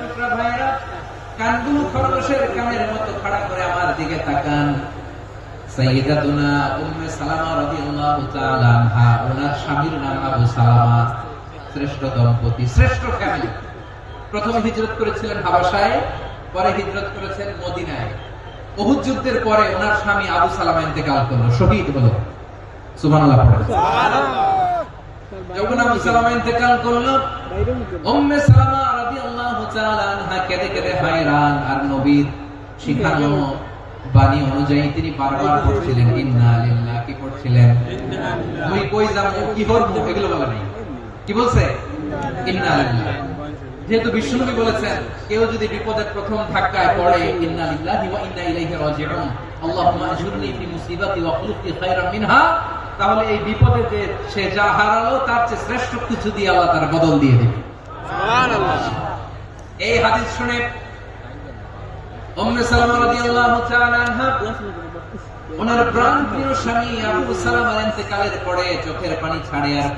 টুকরা ভাইরা কানগুলো খরগোশের কানের মতো খাড়া করে আমার দিকে তাকান। সাইয়্যিদাতুনা উম্মে সালামা রাদিয়াল্লাহু তাআলা আনহা ওনার স্বামীর নাম আবু সালামা শ্রেষ্ঠ দম্পতি শ্রেষ্ঠ ফ্যামিলি প্রথম হিজরত করেছিলেন হাবাসায় পরে হিজরত করেছেন মদিনায়। উহুদ যুদ্ধের পরে ওনার স্বামী আবু সালামা ইন্তেকাল করল। শহীদ হলো। সুবহানাল্লাহ। যখন আবু সালামা ইন্তেকাল করল উম্মে সালামা আর নবীর শিখানো বাণী অনুযায়ী তিনি বারবার পড়ছিলেন, ইন্না কি পড়ছিলেন। কই কি এগুলো কি বলছে? ইন্না যেহেতু বিষ্ণুনবী বলেছেন, কেউ যদি বিপদের প্রথম ধাক্কায় পড়ে, ইন্না ইন্না ইলাইহি রাজিউন ফি মুসিবাতি ওয়া মিনহা তাহলে এই বিপদে সে যা হারালো, তার চেয়ে শ্রেষ্ঠ কিছু দিয়ে আল্লাহ তার বদল দিয়ে দিবে। এই হাদিস শুনে চোখের পানি ছাড়ে আর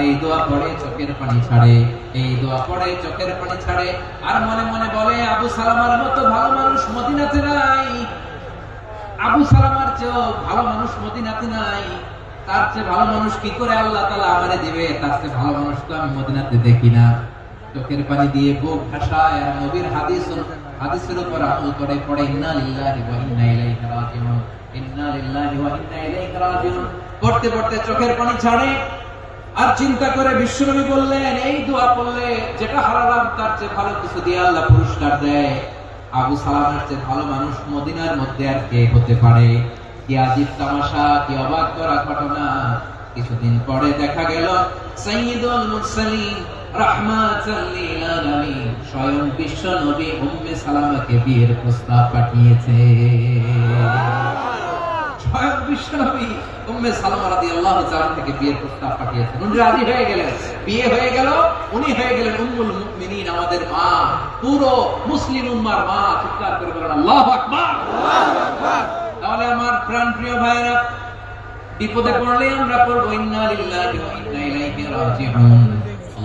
এই দোয়া পড়ে, চোখের পানি ছাড়ে। এই দোয়া পড়ে, চোখের পানি ছাড়ে। আর মনে মনে বলে, আবু সালামার মতো ভালো মানুষ মদিনাতে নাই। আবু সালামার চেয়েও ভালো মানুষ মদিনাতে নাই। তার চেয়ে ভালো মানুষ কি করে আল্লাহ তালা আমারে দিবে? তার চেয়ে ভালো মানুষ তো আমি মদিনাতে দেখি না। চোখের পানি দিয়ে বুক ভাষায় আর নবীর হাদিস হাদিসের উপর আমল করে পড়ে, ইন্না ইন্না ইলাইহি রাজিউন। পড়তে পড়তে চোখের পানি ছাড়ে আর চিন্তা করে বিশ্বনবী বললেন, এই দোয়া পড়লে যেটা হারালাম, তার চেয়ে ভালো কিছু দিয়ে আল্লাহ পুরস্কার দেয়। আবু সালামের চেয়ে ভালো মানুষ, মদিনার মধ্যে আর কে হতে পারে? কি আজিব তামাশা, কি অবাক করা ঘটনা? কিছুদিন পরে দেখা গেল, সাইয়্যিদুল মুরসালিন বিয়ের প্রস্তাব পাঠিয়েছে। স্বয়ং বিশ্ব নবী উম্মে সালামা রাদিয়াল্লাহু তাআলা থেকে বিয়ের প্রস্তাব পাঠিয়েছেন উনি রাজি হয়ে গেলেন বিয়ে হয়ে গেল উনি হয়ে গেলেন উম্মুল মুমিনিন আমাদের মা পুরো মুসলিম উম্মার মা চিৎকার করে বলেন আল্লাহু আকবার তাহলে আমার প্রাণপ্রিয় ভাইরা বিপদে পড়লে আমরা পড়বো ইন্না লিল্লাহি ওয়া ইন্না ইলাইহি রাজিউন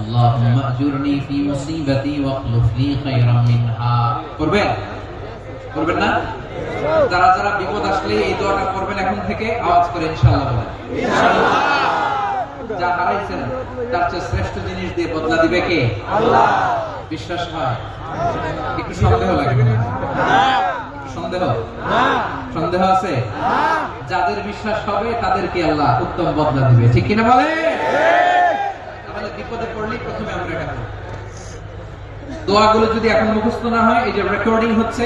اللهم اجرني في مصيبتي واخلف لي خيرا منها করবেন করবেন না যারা যারা বিপদ আসলে এই দোয়াটা করবেন এখন থেকে আওয়াজ করে ইনশাআল্লাহ বলেন। যা হারাইছেন তার চেয়ে শ্রেষ্ঠ জিনিস দিয়ে বদলা দিবে কে? আল্লাহ। বিশ্বাস হয়? একটু সন্দেহ সন্দেহ? সন্দেহ আছে? যাদের বিশ্বাস হবে তাদেরকে আল্লাহ উত্তম বদলা দিবে। ঠিক কিনা বলে তাহলে বিপদে পড়লেই প্রথমে আমরা এটা দোয়াগুলো যদি এখন মুখস্থ না হয় এই যে রেকর্ডিং হচ্ছে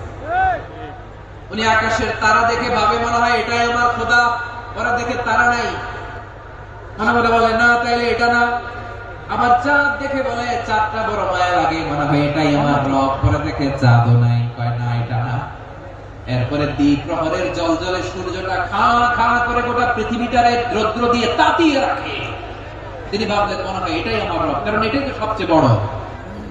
উনি আকাশের তারা দেখে ভাবে মনে হয় এটাই আমার খোদা, ওরা দেখে তারা নাই। বলে না, তাইলে এটা না। আবার চাঁদ দেখে বলে, চাঁদটা বড় মায়া লাগে, মনে হয় এটাই আমার রব। দেখে, চাঁদও নাই। কয়, না, এটা না। এরপরে জল জলে সূর্যটা খা খা করে গোটা পৃথিবীটারে রৌদ্র দিয়ে তাতিয়ে রাখে। তিনি ভাবলেন, মনে হয় এটাই আমার রব। কারণ এটাই তো সবচেয়ে বড়।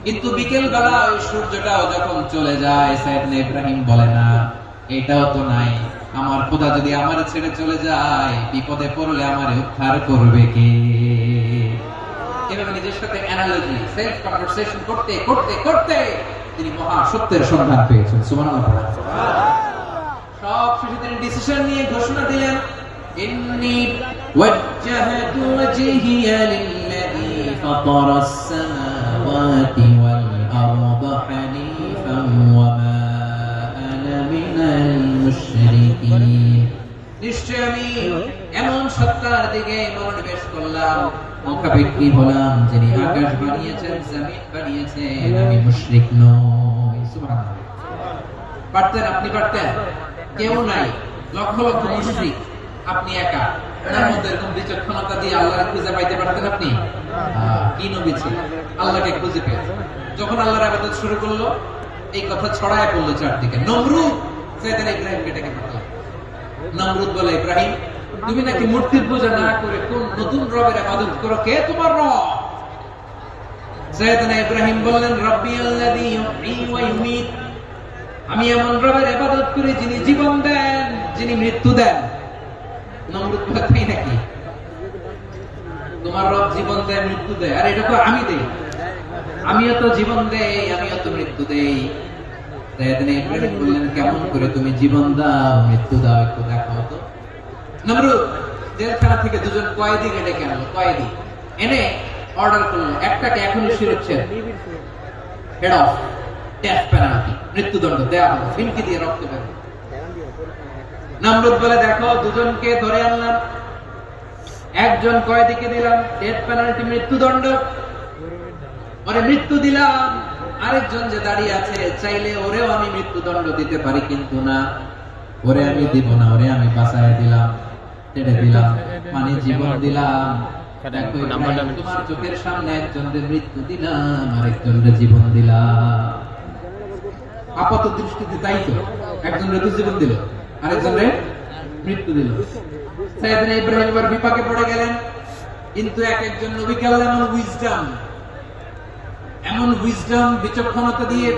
কিন্তু বিকেল বেলা ওই সূর্যটাও যখন চলে যায় সাইদনা ইব্রাহিম বলে, না এটাও তো নাই। আমার খোদা যদি আমার ছেড়ে চলে যায়, বিপদে পড়লে আমার উদ্ধার করবে কে? এভাবে নিজের সাথে অ্যানালজি সেলফ কনভারসেশন করতে করতে করতে তিনি মহা সত্যের সন্ধান পেয়েছেন। সুবহানাল্লাহ সব শেষে তিনি ডিসিশন নিয়ে ঘোষণা দিলেন, ইন্নি ওয়াজ্জাহতু ওয়াজহিয়া লিল্লাযী ফাতারাস সামাওয়াতি ওয়াল আরদা হানিফান ওয়া একা। বিচক্ষণতা দিয়ে আল্লাহর খুঁজে পাইতে পারতেন আপনি? কি নবী ছিলেন? আল্লাহকে খুঁজে পেয়েছেন। যখন আল্লাহর আবাদত শুরু করল, এই কথা ছড়ায় পড়ল চারদিকে। নমরুদ! বলে ইব্রাহিম, তুমি নাকি মূর্তির পূজা না করে কোন নতুন রবের আবাদত করো? কে তোমার রব? ইব্রাহিম বললেন, রব্বি আমি এমন রবের ইবাদত করি যিনি জীবন দেন, যিনি মৃত্যু দেন। নমরুদ বলে তাই নাকি? তোমার রব জীবন দেয়, মৃত্যু দেয়। আর এটা তো আমি দেই। আমিও তো জীবন দেই, আমিও তো মৃত্যু দেই। বললেন কেমন করে? তুমি জীবন দাও, মৃত্যু দাও, একটু দেখাও তো। জেলখানা থেকে দুজন কয়েদিকে কয়েদি। এনে অর্ডার করল, একটাকে হেড অফ পেনাল্টি মৃত্যুদণ্ড ফিনকি দিয়ে রক্ত বলে, দেখো, দুজনকে ধরে আনলাম, একজন কয়েদিকে দিলাম ডেথ পেনাল্টি মৃত্যুদণ্ড। ওরে মৃত্যু দিলাম। আরেকজন যে দাঁড়িয়ে আছে চাইলে ওরেও আমি মৃত্যুদণ্ড দিতে পারি কিন্তু না। ওরে আমি দিব না ওরে আমি বাঁচায় দিলাম ছেড়ে দিলাম মানে জীবন দিলাম। তোমার চোখের সামনে একজনের মৃত্যু দিলাম আরেকজনের জীবন দিলাম। আপাত দৃষ্টিতে তাই তো একজনের তো জীবন দিল আরেকজনের মৃত্যু দিল। সাইয়েদনা ইব্রাহিম এবার বিপাকে পড়ে গেলেন কিন্তু এক একজন নবীকে আল্লাহ উইজডম এমন উইজডম বিচক্ষণতা দিয়ে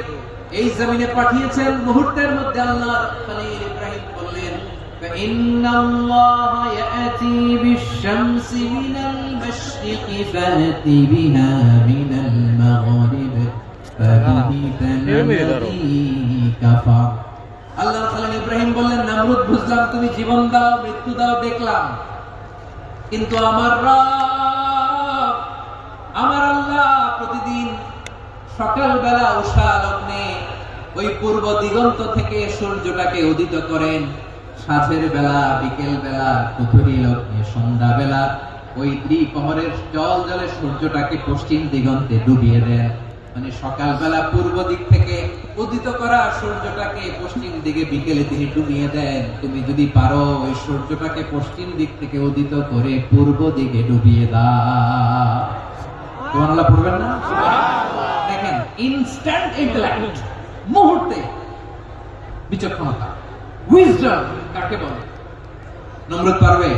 এই জমিনে পাঠিয়েছেন মুহূর্তের মধ্যে আল্লাহ খলিল ইব্রাহিম বললেন فإن الله يأتي بالشمس من المشرق فأت بها من المغرب فبهت الذي كفر আল্লাহ খলিল ইব্রাহিম বললেন নামরুদ বুঝলাম তুমি জীবন দাও মৃত্যু দাও দেখলাম কিন্তু আমার রব পূর্ব দিগন্ত থেকে সূর্যটাকে উদিত করেন। সাঁঝের বেলা বিকেল বেলা কুথুরি লগ্নে সন্ধ্যা বেলা ওই দ্বিপ্রহরের জল জলে সূর্যটাকে পশ্চিম দিগন্তে ডুবিয়ে দেন। মানে সকালবেলা পূর্ব দিক থেকে উদিত করা সূর্যটাকে পশ্চিম দিকে বিকেলে তিনি ডুবিয়ে দেন। তুমি যদি পারো ওই সূর্যটাকে পশ্চিম দিক থেকে উদিত করে পূর্ব দিকে ডুবিয়ে দাও। পড়বেন না? দেখেন ইনস্ট্যান্ট ইন্টেলেক্ট মুহূর্তে বিচক্ষণতা। উইজডম কাকে বলে? পারবে?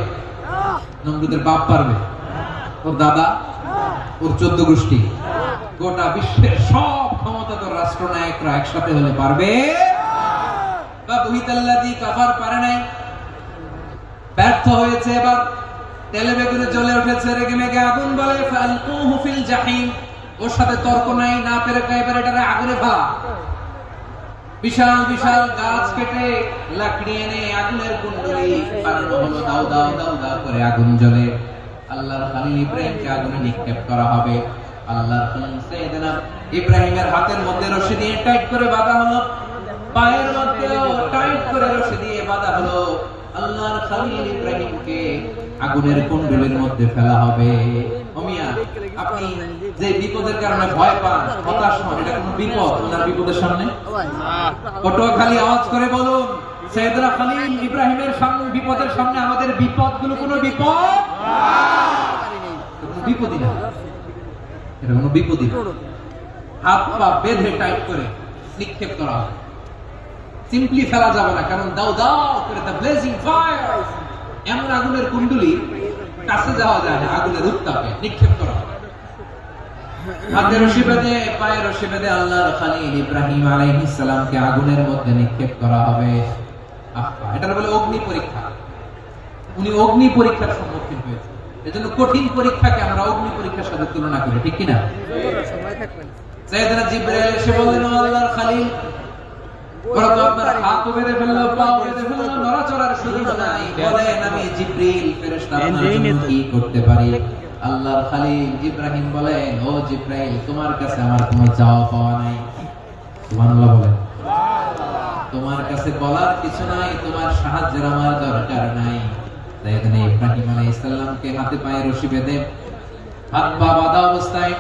বাপ পারবে? ওর দাদা? ওর চোদ্দ গোষ্ঠী? গোটা বিশ্বের সব রাষ্ট্রনায়করা একসাথে হলে পারবে? বা কাফার পারে নাই? ব্যর্থ হয়েছে এবার? তেলে বেগুনে জ্বলে উঠেছে, রেগে মেগে আগুন বলে, ফালকুহু ফিল জাহিম। ওর সাথে তর্ক নাই, না পেরে এবার এটারে আগুনে ফেলা বিশাল বিশাল গাছ কেটে লাকড়ি এনে আগুনের কুণ্ডলি বানানো দাও দাও দাও দাও করে আগুন জ্বলে। আল্লাহর খালিল ইব্রাহিমকে আগুনে নিক্ষেপ করা হবে। আল্লাহর খালিল সাইয়েদনা ইব্রাহিমের হাতের মধ্যে রশি দিয়ে টাইট করে বাঁধা হলো। পায়ের মধ্যেও টাইট করে রশি দিয়ে বাঁধা হলো। আল্লাহর খালিল ইব্রাহিমকে আগুনের কুণ্ডলীর মধ্যে ফেলা হবে। অমিয়া আপনি যে বিপদের কারণে ভয় পান হতাশ হন এটা কোনো বিপদ ওনার বিপদের সামনে? পটুয়াখালী আওয়াজ করে বলুন সৈয়দরা খালিল ইব্রাহিমের সামনে বিপদের সামনে আমাদের বিপদগুলো কোনো বিপদ? বিপদই না। এটা কোনো বিপদই না। হাত পা বেঁধে টাইট করে নিক্ষেপ করা হবে। সিম্পলি ফেলা যাবে না কারণ দাও দাও করে দ্য ব্লেজিং ফায়ার এমন আগুনের কুণ্ডলি কাছে যাওয়া যায় না আগুনের উত্তাপে নিক্ষেপ করা হবে। হাতে রশি বেঁধে পায়ে রশি বেঁধে আল্লাহর খালিল ইব্রাহিম আলাইহিস সালামকে আগুনের মধ্যে নিক্ষেপ করা হবে। আহা, এটা বলে অগ্নি পরীক্ষা। উনি অগ্নি পরীক্ষার সম্মুখীন হয়েছে এজন্য কঠিন পরীক্ষাকে আমরা অগ্নি পরীক্ষার সাথে তুলনা করি ঠিক কিনা? জিব্রাইল এসে বললেন আল্লাহর খালিল ওরা তো আপনার হাত বেঁধে ফেলল পা বেঁধে ফেলল নড়াচড়ার সুযোগ নাই। বলেন আমি জিব্রিল ফেরেশতা আপনার জন্য কি করতে পারি? আল্লাহর খালিল ইব্রাহিম বলেন ও জিব্রাইল তোমার কাছে আমার কোনো চাওয়া পাওয়া নাই। সুবহানাল্লাহ বলেন। তোমার কাছে বলার কিছু নাই তোমার সাহায্যের আমার দরকার নাই। তাই এখানে ইব্রাহিম আলাইহিস সালামকে হাতে পায়ে রশি বেঁধে হাত পা বাঁধা অবস্থায়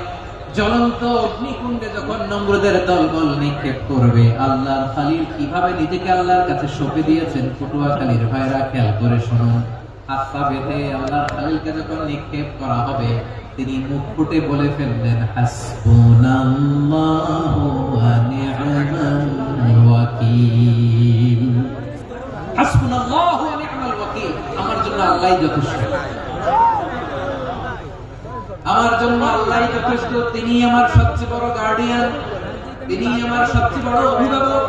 জ্বলন্ত অগ্নিকুণ্ডে যখন নমরুদের দলবল নিক্ষেপ করবে আল্লাহর খালিল কীভাবে নিজেকে আল্লাহর কাছে সঁপে দিয়েছেন পটুয়াখালীর ভাইরা খেয়াল করে শুনুন। বেঁধে আল্লাহর খালিলকে যখন নিক্ষেপ করা হবে তিনি মুখ ফুটে বলে ফেললেন হাসবুনাল্লাহু ওয়া নি'মাল ওয়াকিল। হাসবুনাল্লাহু ওয়া নি'মাল ওয়াকিল। আমার জন্য আল্লাহই যথেষ্ট। আমার জন্য আল্লাহ যথেষ্ট। তিনি আমার সবচেয়ে বড় গার্ডিয়ান তিনি আমার সবচেয়ে বড় অভিভাবক।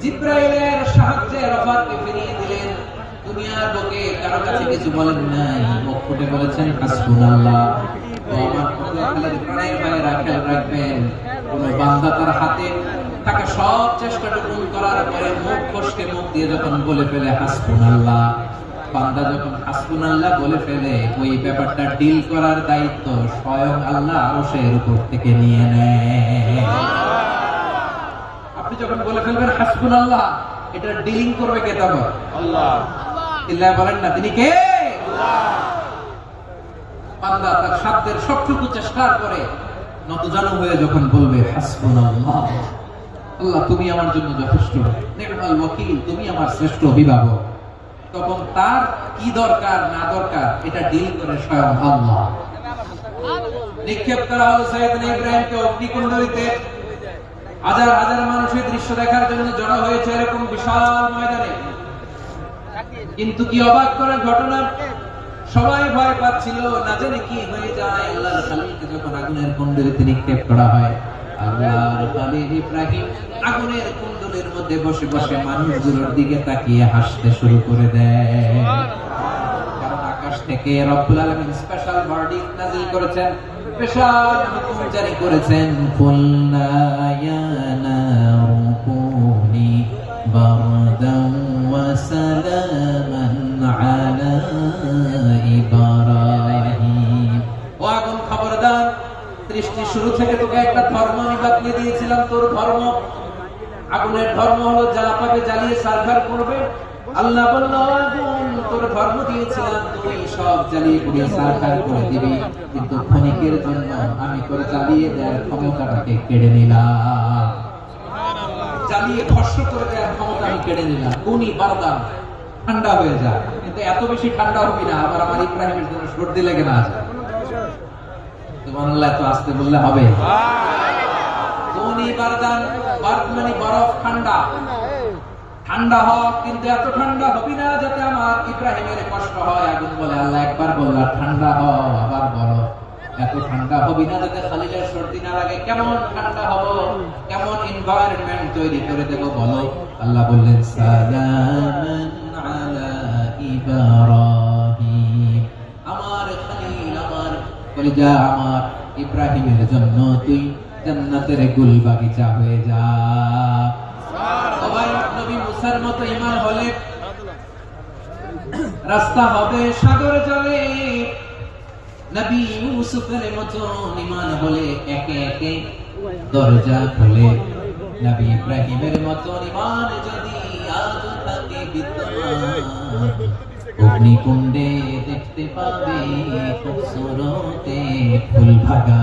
জিব্রাইলের সাহায্যে রফাতকে ফিরিয়ে দিলেন। দুনিয়ার লোকে কারও কাছে কিছু বলেন নাই। মুখ ফুটে বলেছেন, হাসবুনাল্লাহ। ও আমার পটুয়াখালীর প্রাণের ভাইয়েরা খেয়াল রাখবেন, কোন বান্দা তার হাতে তাকে সব চেষ্টাটুকু করার পরে মুখ ফসকে মুখ দিয়ে যখন বলে ফেলে, হাসবুনাল্লাহ। বান্দা যখন হাসবুনাল্লাহ বলে ফেলে ওই ব্যাপারটা ডিল করার দায়িত্ব স্বয়ং আল্লাহ আরশের উপর থেকে নিয়ে নেয়। আপনি যখন বলে ফেলবেন হাসবুনাল্লাহ এটা ডিলিং করবে কে তখন? আল্লাহ। বলেন না তিনি কে? বান্দা তার সবটুকু চেষ্টার করে নতজানু হয়ে যখন বলবে হাসবুনাল্লাহ আল্লাহ তুমি আমার জন্য যথেষ্ট। নির্মল ওয়াকিল তুমি আমার শ্রেষ্ঠ অভিভাবক। তখন তার কি দরকার, না দরকার, এটা ডিল করে স্বয়ং আল্লাহ। নিক্ষেপ করা হলো সৈয়দনা ইব্রাহিমকে অগ্নিকুণ্ডলিতে। হাজার হাজার মানুষের দৃশ্য দেখার জন্য জড়ো হয়েছে এরকম বিশাল ময়দানে। কিন্তু কি অবাক করার ঘটনা? সবাই ভয় পাচ্ছিল, না জানে কি হয়ে যায়। খালিলকে যখন আগুনের কুণ্ডলিতে নিক্ষেপ করা হয় আল্লাহর খালিল ইব্রাহিম আগুনের কুণ্ডলের মধ্যে বসে বসে মানুষগুলোর দিকে তাকিয়ে হাসতে শুরু করে দেয়। কারণ আকাশ থেকে রব্বুল আলামিন স্পেশাল ভার্ডিক্ট নাযিল করেছেন। খবরদার, সৃষ্টি শুরু থেকে তোকে ধর্ম আমি দিয়েছিলাম, তোর ধর্ম। আগুনের ধর্ম হলো যা পাবে জ্বালিয়ে সার্ভার করবে। আল্লাহ বলল, আগুন, তোর ধর্ম দিয়েছিলাম, তুই সব জ্বালিয়ে পুড়িয়ে করে দিবি। কিন্তু ক্ষণিকের জন্য আমি তোর জ্বালিয়ে দেওয়ার ক্ষমতাটাকে কেড়ে নিলাম। জ্বালিয়ে ভস্ম করে দেওয়ার ক্ষমতা আমি কেড়ে নিলাম। উনি বারদান, ঠান্ডা হয়ে যায় কিন্তু এত বেশি ঠান্ডা হবি না, আবার আমার ইব্রাহিমের জন্য সর্দি লেগে না যায়। তোমার আল্লাহ তো আসতে বললে হবে? উনি বারদান বার্দ মানে বরফ ঠান্ডা। ঠান্ডা হোক, কিন্তু এত ঠান্ডা হবি না যাতে আমার ইব্রাহিমের কষ্ট হয়। আগুন বলে আল্লাহ একবার বলল ঠান্ডা হ আবার বলো, এত ঠান্ডা হবি না যাতে খালিলের সর্দি না লাগে? কেমন ঠান্ডা হব? কেমন এনভায়রনমেন্ট তৈরি করে দেব বলো? আল্লাহ বললেন, সালামান ইব্রাহিম। আমার খালিল, আমার কলিজা আমার ইব্রাহিমের জন্য তুই জান্নাতের গুল বাগিচা হয়ে যা। মুসার মতো ইমান হলে রাস্তা হবে সাগর জলে। অগ্নিকুণ্ডে দেখতে পাবে, খুবসুরতে ফুল ভাগা।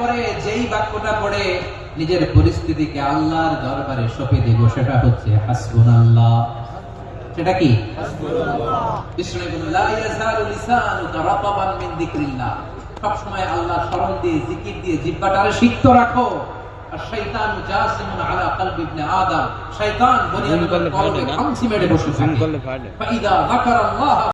এরপরে যেই বাক্যটা পড়ে নিজের পরিস্থিতিকে আল্লাহর দরবারে সঁপে দিব সেটা হচ্ছে হাসবুনাল্লাহ। সেটা কি। সবসময় আল্লাহ স্মরণ দিয়ে জিকির দিয়ে জিহ্বাটারে সিক্ত রাখো। আর শয়তান জাসিমুন আলা কলবি ইবনে আদম। শয়তান বনি আদমের কলবে খামচি মেরে বসে থাকে। ফাইদা যাকারাল্লাহ